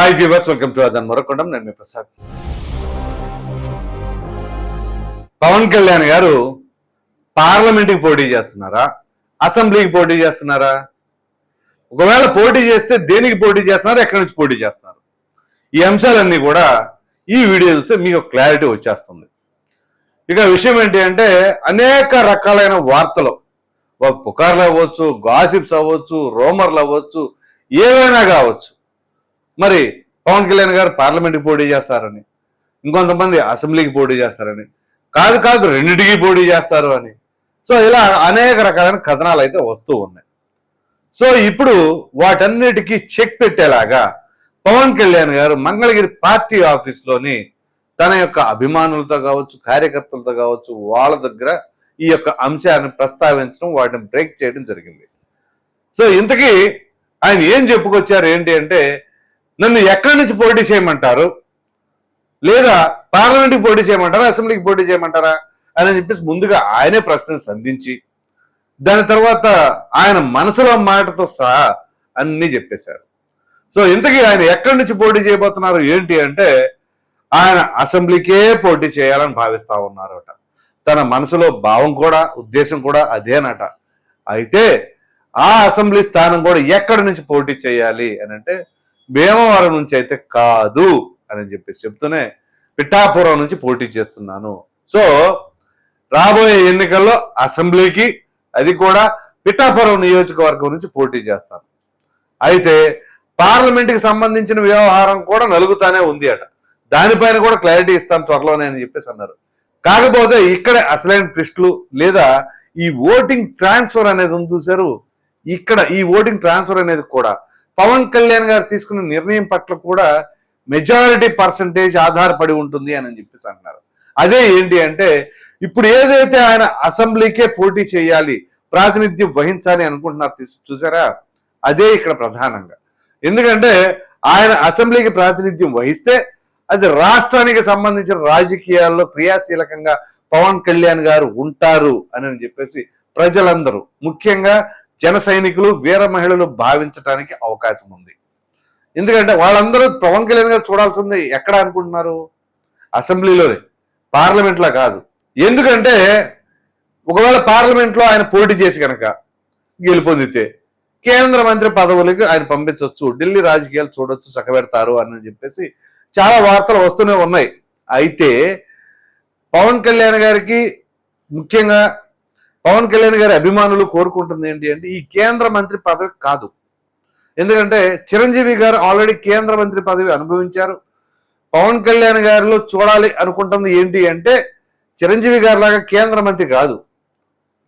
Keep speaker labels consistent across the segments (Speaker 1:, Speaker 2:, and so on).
Speaker 1: Hi viewers welcome to అదన్ మరొకొండం. నేను మీ ప్రసాద్. పవన్ కళ్యాణ్ గారు పార్లమెంట్కి పోటీ చేస్తున్నారా? అసెంబ్లీకి పోటీ చేస్తున్నారా? ఒకవేళ పోటీ చేస్తే దేనికి పోటీ చేస్తున్నారు? ఎక్కడి నుంచి పోటీ చేస్తున్నారు? ఈ అంశాలన్నీ కూడా ఈ వీడియో చూస్తే మీకు క్లారిటీ వచ్చేస్తుంది. ఇక విషయం ఏంటి అంటే అనేక రకాలైన వార్తలు. పుకార్లు అవ్వచ్చు గాసిప్స్ అవ్వచ్చు రోమర్లు అవ్వచ్చు ఏవైనా కావచ్చు. మరి పవన్ కళ్యాణ్ గారు పార్లమెంట్కి పోటీ చేస్తారని ఇంకొంతమంది అసెంబ్లీకి పోటీ చేస్తారని కాదు కాదు రెండింటికి పోటీ చేస్తారు అని. సో ఇలా అనేక రకాలైన కథనాలు అయితే వస్తూ ఉన్నాయి. సో ఇప్పుడు వాటన్నిటికీ చెక్ పెట్టేలాగా పవన్ కళ్యాణ్ గారు మంగళగిరి పార్టీ ఆఫీస్లోని తన యొక్క అభిమానులతో కావచ్చు కార్యకర్తలతో కావచ్చు వాళ్ళ దగ్గర ఈ యొక్క అంశాన్ని ప్రస్తావించడం వాటిని బ్రేక్ చేయడం జరిగింది. సో ఇంతకీ ఆయన ఏం చెప్పుకొచ్చారు ఏంటి అంటే నన్ను ఎక్కడి నుంచి పోటీ చేయమంటారు? లేదా పార్లమెంట్కి పోటీ చేయమంటారా? అసెంబ్లీకి పోటీ చేయమంటారా? అని చెప్పేసి ముందుగా ఆయనే ప్రశ్నలు సంధించి దాని తర్వాత ఆయన మనసులో మాటతో సహా అన్నీ చెప్పేశారు. సో ఇంతకీ ఆయన ఎక్కడి నుంచి పోటీ చేయబోతున్నారు? ఏంటి అంటే ఆయన అసెంబ్లీకే పోటీ చేయాలని భావిస్తా ఉన్నారట. తన మనసులో భావం కూడా ఉద్దేశం కూడా అదేనట. అయితే ఆ అసెంబ్లీ స్థానం కూడా ఎక్కడి నుంచి పోటీ చేయాలి అని అంటే భీమవరం నుంచి అయితే కాదు అని చెప్పి చెప్తూనే పిఠాపురం నుంచి పోటీ చేస్తున్నాను. సో రాబోయే ఎన్నికల్లో అసెంబ్లీకి అది కూడా పిఠాపురం నియోజకవర్గం నుంచి పోటీ చేస్తాను. అయితే పార్లమెంట్కి సంబంధించిన వ్యవహారం కూడా నలుగుతానే ఉంది అట. దానిపైన కూడా క్లారిటీ ఇస్తాను త్వరలోనే అని చెప్పేసి అన్నారు. కాకపోతే ఇక్కడ అసలైన ట్విస్టులు లేదా ఈ ఓటింగ్ ట్రాన్స్ఫర్ అనేది ఉంది చూశారు. ఇక్కడ ఈ ఓటింగ్ ట్రాన్స్ఫర్ అనేది కూడా పవన్ కళ్యాణ్ గారు తీసుకున్న నిర్ణయం పట్ల కూడా మెజారిటీ పర్సంటేజ్ ఆధారపడి ఉంటుంది అని చెప్పేసి అంటున్నారు. అదే ఏంటి అంటే ఇప్పుడు ఏదైతే ఆయన అసెంబ్లీకే పోటీ చేయాలి ప్రాతినిధ్యం వహించాలి అనుకుంటున్నారు తీసు- చూసారా? అదే ఇక్కడ ప్రధానంగా. ఎందుకంటే ఆయన అసెంబ్లీకి ప్రాతినిధ్యం వహిస్తే అది రాష్ట్రానికి సంబంధించిన రాజకీయాల్లో క్రియాశీలకంగా పవన్ కళ్యాణ్ గారు ఉంటారు అని చెప్పేసి ప్రజలందరూ ముఖ్యంగా జన సైనికులు వీర మహిళలు భావించడానికి అవకాశం ఉంది. ఎందుకంటే వాళ్ళందరూ పవన్ కళ్యాణ్ గారు చూడాల్సింది ఎక్కడ అనుకుంటున్నారు? అసెంబ్లీలోనే పార్లమెంట్లో కాదు. ఎందుకంటే ఒకవేళ పార్లమెంట్లో ఆయన పోటీ చేసి కనుక గెలుపొందితే కేంద్ర మంత్రి పదవులకు ఆయన పంపించవచ్చు ఢిల్లీ రాజకీయాలు చూడొచ్చు చక్కబెడతారు అని చెప్పేసి చాలా వార్తలు వస్తూనే ఉన్నాయి. అయితే పవన్ కళ్యాణ్ గారికి ముఖ్యంగా పవన్ కళ్యాణ్ గారి అభిమానులు కోరుకుంటుంది ఏంటి అంటే ఈ కేంద్ర మంత్రి పదవి కాదు. ఎందుకంటే చిరంజీవి గారు ఆల్రెడీ కేంద్ర మంత్రి పదవి అనుభవించారు. పవన్ కళ్యాణ్ గారిలో చూడాలి అనుకుంటుంది ఏంటి అంటే చిరంజీవి గారి లాగా కేంద్ర మంత్రి కాదు.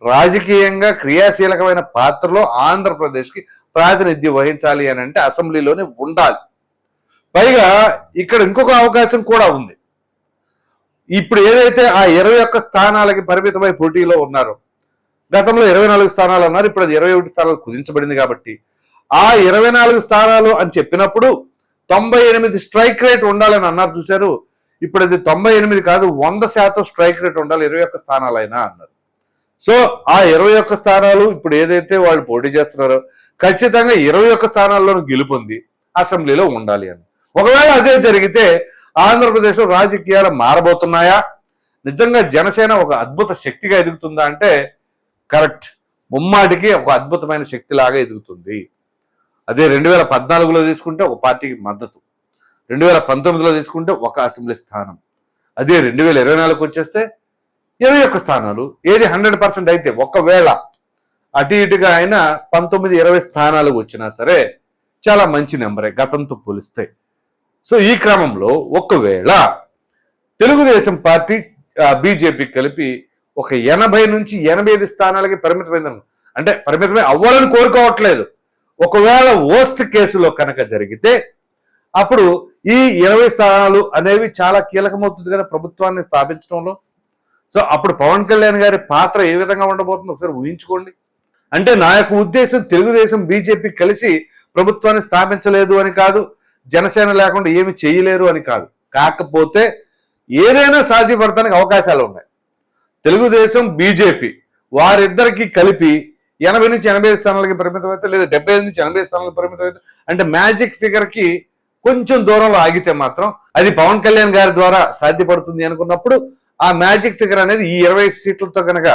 Speaker 1: రాజకీయంగా క్రియాశీలకమైన పాత్రలో ఆంధ్రప్రదేశ్కి ప్రాతినిధ్యం వహించాలి అని అంటే అసెంబ్లీలోనే ఉండాలి. పైగా ఇక్కడ ఇంకొక అవకాశం కూడా ఉంది. ఇప్పుడు ఏదైతే ఆ ఇరవై ఒక్క స్థానాలకి పరిమితమై పోటీలో ఉన్నారో గతంలో ఇరవై నాలుగు స్థానాలు అన్నారు ఇప్పుడు అది ఇరవై ఒకటి స్థానాలు కుదించబడింది కాబట్టి. ఆ ఇరవై నాలుగు స్థానాలు అని చెప్పినప్పుడు తొంభై ఎనిమిది స్ట్రైక్ రేట్ ఉండాలని అన్నారు చూశారు. ఇప్పుడు అది తొంభై ఎనిమిది కాదు వంద శాతం స్ట్రైక్ రేట్ ఉండాలి ఇరవై ఒక్క స్థానాలైనా అన్నారు. సో ఆ ఇరవై ఒక్క స్థానాలు ఇప్పుడు ఏదైతే వాళ్ళు పోటీ చేస్తున్నారో ఖచ్చితంగా ఇరవై ఒక్క స్థానాల్లోనూ గెలుపొంది అసెంబ్లీలో ఉండాలి అని. ఒకవేళ అదే జరిగితే ఆంధ్రప్రదేశ్లో రాజకీయాలు మారబోతున్నాయా? నిజంగా జనసేన ఒక అద్భుత శక్తిగా ఎదుగుతుందా అంటే కరెక్ట్. ముమ్మాటికి ఒక అద్భుతమైన శక్తిలాగా ఎదుగుతుంది. అదే రెండు వేల పద్నాలుగులో తీసుకుంటే ఒక పార్టీకి మద్దతు. రెండు వేల పంతొమ్మిదిలో తీసుకుంటే ఒక అసెంబ్లీ స్థానం. అదే రెండు వేల ఇరవై నాలుగుకి వచ్చేస్తే ఇరవై ఒక్క స్థానాలు. ఏది హండ్రెడ్ పర్సెంట్ అయితే ఒకవేళ అటు ఇటుగా అయినా పంతొమ్మిది ఇరవై స్థానాలు వచ్చినా సరే చాలా మంచి నెంబరే గతంతో పోలిస్తే. సో ఈ క్రమంలో ఒకవేళ తెలుగుదేశం పార్టీ బీజేపీ కలిపి ఒక ఎనభై నుంచి ఎనభై ఐదు స్థానాలకి పరిమితమైంది అంటే పరిమితమై అవ్వాలని కోరుకోవట్లేదు. ఒకవేళ ఓస్ట్ కేసులో కనుక జరిగితే అప్పుడు ఈ ఇరవై స్థానాలు అనేవి చాలా కీలకమవుతుంది కదా ప్రభుత్వాన్ని స్థాపించడంలో. సో అప్పుడు పవన్ కళ్యాణ్ గారి పాత్ర ఏ విధంగా ఉండబోతుందో ఒకసారి ఊహించుకోండి. అంటే నా యొక్క ఉద్దేశం తెలుగుదేశం బీజేపీ కలిసి ప్రభుత్వాన్ని స్థాపించలేదు అని కాదు జనసేన లేకుండా ఏమి చేయలేరు అని కాదు. కాకపోతే ఏదైనా సాధ్యపడటానికి అవకాశాలు ఉన్నాయి. తెలుగుదేశం బీజేపీ వారిద్దరికి కలిపి ఎనభై నుంచి ఎనభై స్థానాలకి పరిమితం అయితే లేదా డెబ్బై ఐదు నుంచి ఎనభై స్థానాలకు పరిమితం అయితే అంటే మ్యాజిక్ ఫిగర్కి కొంచెం దూరంలో ఆగితే మాత్రం అది పవన్ కళ్యాణ్ గారి ద్వారా సాధ్యపడుతుంది అనుకున్నప్పుడు ఆ మ్యాజిక్ ఫిగర్ అనేది ఈ ఇరవై సీట్లతో కనుక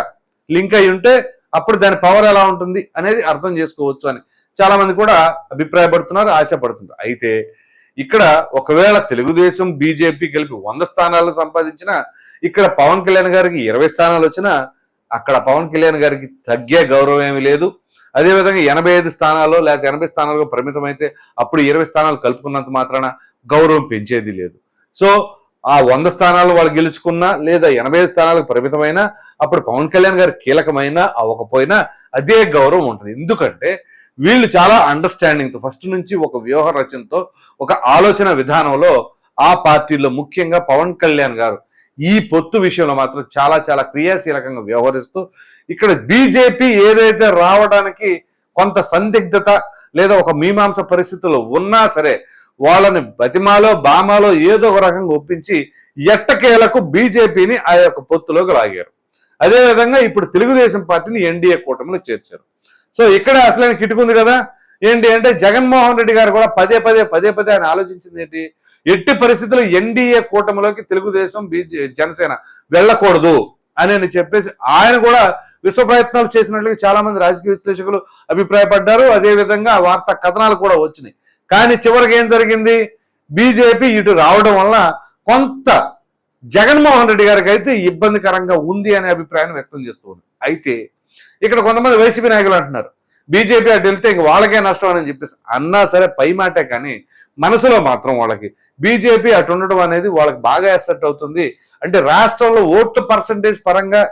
Speaker 1: లింక్ అయి ఉంటే అప్పుడు దాని పవర్ ఎలా ఉంటుంది అనేది అర్థం చేసుకోవచ్చు అని చాలా మంది కూడా అభిప్రాయపడుతున్నారు ఆశపడుతున్నారు. అయితే ఇక్కడ ఒకవేళ తెలుగుదేశం బీజేపీ కలిపి వంద స్థానాలు సంపాదించినా ఇక్కడ పవన్ కళ్యాణ్ గారికి ఇరవై స్థానాలు వచ్చినా అక్కడ పవన్ కళ్యాణ్ గారికి తగ్గే గౌరవం ఏమీ లేదు. అదేవిధంగా ఎనభై ఐదు స్థానాలు లేకపోతే ఎనభై స్థానాలకు పరిమితమైతే అప్పుడు ఇరవై స్థానాలు కలుపుకున్నంత మాత్రాన గౌరవం పెంచేది లేదు. సో ఆ వంద స్థానాలు వాళ్ళు గెలుచుకున్నా లేదా ఎనభై ఐదు స్థానాలకు పరిమితమైనా అప్పుడు పవన్ కళ్యాణ్ గారు కీలకమైనా అవ్వకపోయినా అదే గౌరవం ఉంటుంది. ఎందుకంటే వీళ్ళు చాలా అండర్స్టాండింగ్తో ఫస్ట్ నుంచి ఒక వ్యూహ రచనతో ఒక ఆలోచన విధానంలో ఆ పార్టీలో ముఖ్యంగా పవన్ కళ్యాణ్ గారు ఈ పొత్తు విషయంలో మాత్రం చాలా చాలా క్రియాశీలకంగా వ్యవహరిస్తూ ఇక్కడ బీజేపీ ఏదైతే రావడానికి కొంత సందిగ్ధత లేదా ఒక మీమాంస పరిస్థితులు ఉన్నా సరే వాళ్ళని బతిమాలో బామాలో ఏదో ఒక రకంగా ఒప్పించి ఎట్టకేలకు బీజేపీని ఆ యొక్క పొత్తులోకి లాగారు. అదేవిధంగా ఇప్పుడు తెలుగుదేశం పార్టీని ఎన్డీఏ కూటమిలో చేర్చారు. సో ఇక్కడ అసలైన కిటుకుంది కదా? ఏంటి అంటే జగన్మోహన్ రెడ్డి గారు కూడా పదే పదే పదే పదే ఆయన ఆలోచించింది ఏంటి? ఎట్టి పరిస్థితుల్లో ఎన్డీఏ కూటమిలోకి తెలుగుదేశం బీజే జనసేన వెళ్ళకూడదు అని అని చెప్పేసి ఆయన కూడా విశ్వ ప్రయత్నాలు చేసినట్లుగా చాలా మంది రాజకీయ విశ్లేషకులు అభిప్రాయపడ్డారు. అదే విధంగా వార్తా కథనాలు కూడా వచ్చినాయి. కానీ చివరికి ఏం జరిగింది? బీజేపీ ఇటు రావడం వల్ల కొంత జగన్మోహన్ రెడ్డి గారికి అయితే ఇబ్బందికరంగా ఉంది అనే అభిప్రాయం వ్యక్తం చేస్తుంది అయితే ఇక్కడ కొంతమంది వైసీపీ నాయకులు అంటున్నారు బీజేపీ అటు వెళ్తే ఇంక వాళ్ళకే నష్టం అని చెప్పేసి. అన్నా సరే పై మాటే కానీ మనసులో మాత్రం వాళ్ళకి బీజేపీ అటు ఉండడం అనేది వాళ్ళకి బాగా ఎసెట్ అవుతుంది. అంటే రాష్ట్రంలో ఓట్ల పర్సంటేజ్ పరంగా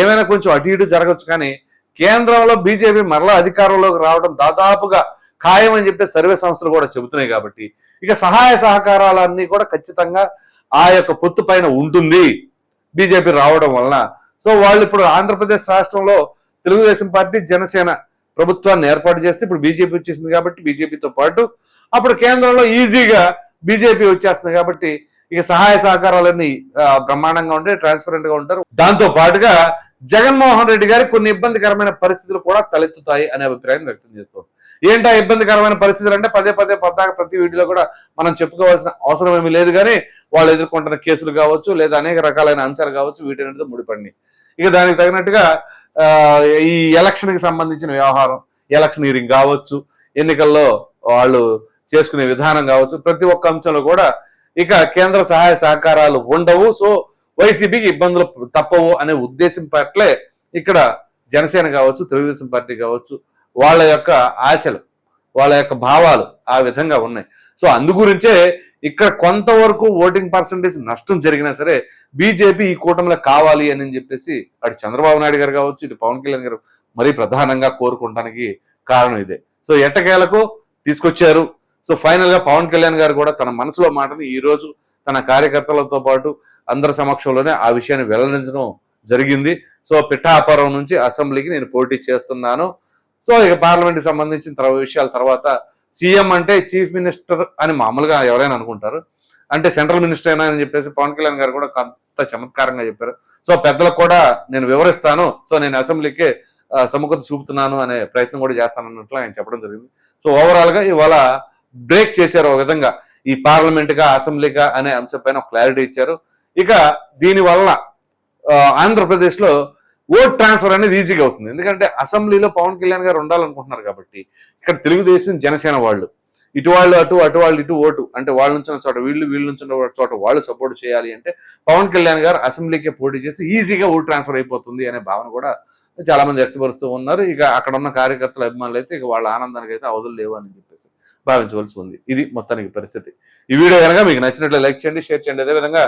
Speaker 1: ఏమైనా కొంచెం అటు ఇటు జరగచ్చు కానీ కేంద్రంలో బీజేపీ మరలా అధికారంలోకి రావడం దాదాపుగా ఖాయం అని చెప్పి సర్వే సంస్థలు కూడా చెబుతున్నాయి కాబట్టి ఇక సహాయ సహకారాలన్నీ కూడా ఖచ్చితంగా ఆ యొక్క పొత్తు పైన ఉంటుంది బీజేపీ రావడం వలన. సో వాళ్ళు ఇప్పుడు ఆంధ్రప్రదేశ్ రాష్ట్రంలో తెలుగుదేశం పార్టీ జనసేన ప్రభుత్వాన్ని ఏర్పాటు చేస్తే ఇప్పుడు బీజేపీ వచ్చేసింది కాబట్టి బీజేపీతో పాటు అప్పుడు కేంద్రంలో ఈజీగా బీజేపీ వచ్చేస్తుంది కాబట్టి ఇక సహాయ సహకారాలన్నీ బ్రహ్మాండంగా ఉంటాయి ట్రాన్స్పరెంట్గా ఉంటారు. దాంతో పాటుగా జగన్మోహన్ రెడ్డి గారి కొన్ని ఇబ్బందికరమైన పరిస్థితులు కూడా తలెత్తుతాయి అనే అభిప్రాయం వ్యక్తం చేస్తాం ఏంటా ఇబ్బందికరమైన పరిస్థితులు అంటే పదే పదే పద్దాక ప్రతి వీడియోలో కూడా మనం చెప్పుకోవాల్సిన అవసరం ఏమీ లేదు కానీ వాళ్ళు ఎదుర్కొంటున్న కేసులు కావచ్చు లేదా అనేక రకాలైన అంశాలు కావచ్చు వీటన్నిటితో ముడిపడి. ఇక దానికి తగినట్టుగా ఈ ఎలక్షన్కి సంబంధించిన వ్యవహారం ఎలక్షనీరింగ్ కావచ్చు ఎన్నికల్లో వాళ్ళు చేసుకునే విధానం కావచ్చు. ప్రతి ఒక్క అంశంలో కూడా ఇక కేంద్ర సహాయ సహకారాలు ఉండవు. సో వైసీపీకి ఇబ్బందులు తప్పవు అనే ఉద్దేశం పట్లే ఇక్కడ జనసేన కావచ్చు తెలుగుదేశం పార్టీ కావచ్చు వాళ్ళ యొక్క ఆశలు వాళ్ళ యొక్క భావాలు ఆ విధంగా ఉన్నాయి. సో అందు గురించే ఇక్కడ కొంతవరకు ఓటింగ్ పర్సంటేజ్ నష్టం జరిగినా సరే బీజేపీ ఈ కూటమిలో కావాలి అని చెప్పేసి అటు చంద్రబాబు నాయుడు గారు కావచ్చు ఇటు పవన్ కళ్యాణ్ గారు మరీ ప్రధానంగా కోరుకోవడానికి కారణం ఇదే. సో ఎట్టకేలకు తీసుకొచ్చారు సో ఫైనల్గా పవన్ కళ్యాణ్ గారు కూడా తన మనసులో మాటని ఈరోజు తన కార్యకర్తలతో పాటు అందరి సమక్షంలోనే ఆ విషయాన్ని వెల్లడించడం జరిగింది. సో పిఠాపురం నుంచి అసెంబ్లీకి నేను పోటీ చేస్తున్నాను. సో ఇక పార్లమెంట్కి సంబంధించిన తర్వాత విషయాల తర్వాత సీఎం అంటే చీఫ్ మినిస్టర్ అని మామూలుగా ఎవరైనా అనుకుంటారు. అంటే సెంట్రల్ మినిస్టర్ అయినా అని చెప్పేసి పవన్ కళ్యాణ్ గారు కూడా కొంత చమత్కారంగా చెప్పారు. సో పెద్దలకు కూడా నేను వివరిస్తాను. సో నేను అసెంబ్లీకి ఆ, సముఖత చూపుతున్నాను అనే ప్రయత్నం కూడా చేస్తానన్నట్లు ఆయన చెప్పడం జరిగింది. సో ఓవరాల్గా ఇవాళ బ్రేక్ చేశారు ఒక విధంగా. ఈ పార్లమెంట్గా అసెంబ్లీగా అనే అంశం పైన క్లారిటీ ఇచ్చారు. ఇక దీని వలన ఆంధ్రప్రదేశ్లో ఓట్ ట్రాన్స్ఫర్ అనేది ఈజీగా అవుతుంది. ఎందుకంటే అసెంబ్లీలో పవన్ కళ్యాణ్ గారు ఉండాలనుకుంటున్నారు కాబట్టి ఇక్కడ తెలుగుదేశం జనసేన వాళ్ళు. ఇటు వాళ్ళు అటు అటు వాళ్ళు ఇటు ఓటు. అంటే వాళ్ళ నుంచిన చోట వీళ్ళు వీళ్ళ నుంచిన చోట వాళ్ళు సపోర్ట్ చేయాలి అంటే పవన్ కళ్యాణ్ గారు అసెంబ్లీకి పోటీ చేస్తే ఈజీగా ఓట్ ట్రాన్స్ఫర్ అయిపోతుంది అనే భావన కూడా చాలా మంది వ్యక్తపరుస్తూ ఉన్నారు. ఇక అక్కడ ఉన్న కార్యకర్తల అభిమానులు అయితే ఇక వాళ్ళ ఆనందానికి అయితే అవధులు లేవు అని చెప్పేసి భావించవలసి ఉంది ఇది మొత్తానికి పరిస్థితి. ఈ వీడియో కనుక మీకు నచ్చినట్లు లైక్ చేయండి షేర్ చేయండి. అదేవిధంగా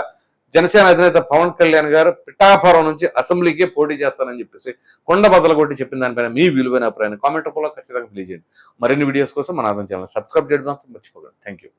Speaker 1: జనసేన అధినేత పవన్ కళ్యాణ్ గారు పిఠాపురం నుంచి అసెంబ్లీకే పోటీ చేస్తానని చెప్పేసి కొండ బద్దలు కొట్టి చెప్పిన దానిపైన మీ విలువైన అభిప్రాయాన్ని కామెంట్ రూపంలో ఖచ్చితంగా తెలియజేయండి. మరిన్ని వీడియోస్ కోసం మన అర్థం ఛానల్ సబ్స్క్రైబ్ చేయడం మర్చిపోకండి. Thank you